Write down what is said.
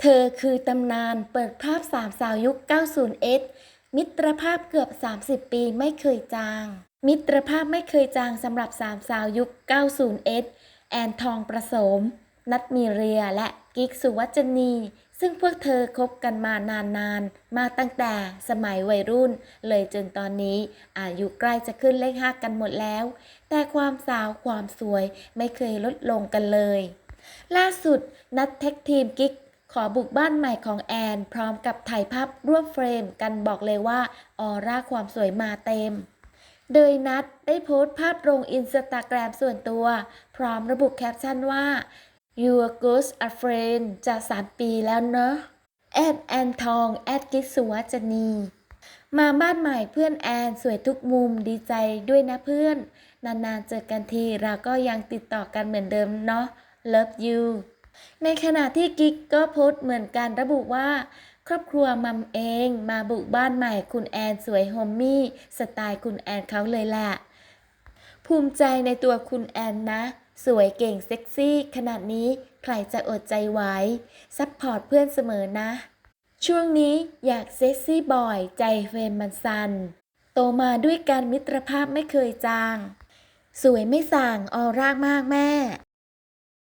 เธอคือตำนานเปิดภาพสามสาวยุค 90S มิตรภาพเกือบ 30 ปีไม่เคยจาง มิตรภาพไม่เคยจางสำหรับสามสาวยุค 90S แอนทองประสม นัทมีเรียและกิกสุวัจนี ซึ่งพวกเธอคบกันมานานๆมาตั้งแต่สมัยวัยรุ่น เลยจนตอนนี้อายุใกล้จะขึ้นเลขห้ากันหมดแล้ว แต่ความสาวความสวยไม่เคยลดลงกันเลย ล่าสุดนัดแท็กทีมกิก อบุกบ้านใหม่ของแอน พร้อมกับถ่ายภาพร่วมเฟรมกันบอกเลยว่าออร่าความสวยมาเต็ม โดยนัดได้โพสต์ภาพลงอินสตาแกรมส่วนตัว พร้อมระบุแคปชั่นว่า Your good a friend จะ 3 ปีแล้วเนอะแอดแอนทองแอดกิกสุวัจนี มาบ้านใหม่เพื่อนแอนสวยทุกมุมดีใจด้วยนะเพื่อน นานๆเจอกันทีเราก็ยังติดต่อกันเหมือนเดิมเนาะ Love you ในขณะที่กิ๊กก็โพสต์เหมือนกันระบุว่า ครอบครัวมัมเองมาบุกบ้านใหม่คุณแอนสวยโฮมมี่ สไตล์คุณแอนเขาเลยแหละ ภูมิใจในตัวคุณแอนนะ สวยเก่งเซ็กซี่ ขนาดนี้ใครจะอดใจไหวซัพพอร์ตเพื่อนเสมอนะ ช่วงนี้อยากเซ็กซี่บ่อย ใจเฟรมมันสันโตมาด้วยการมิตรภาพไม่เคยจาง สวยไม่สั่งออร่ามากแม่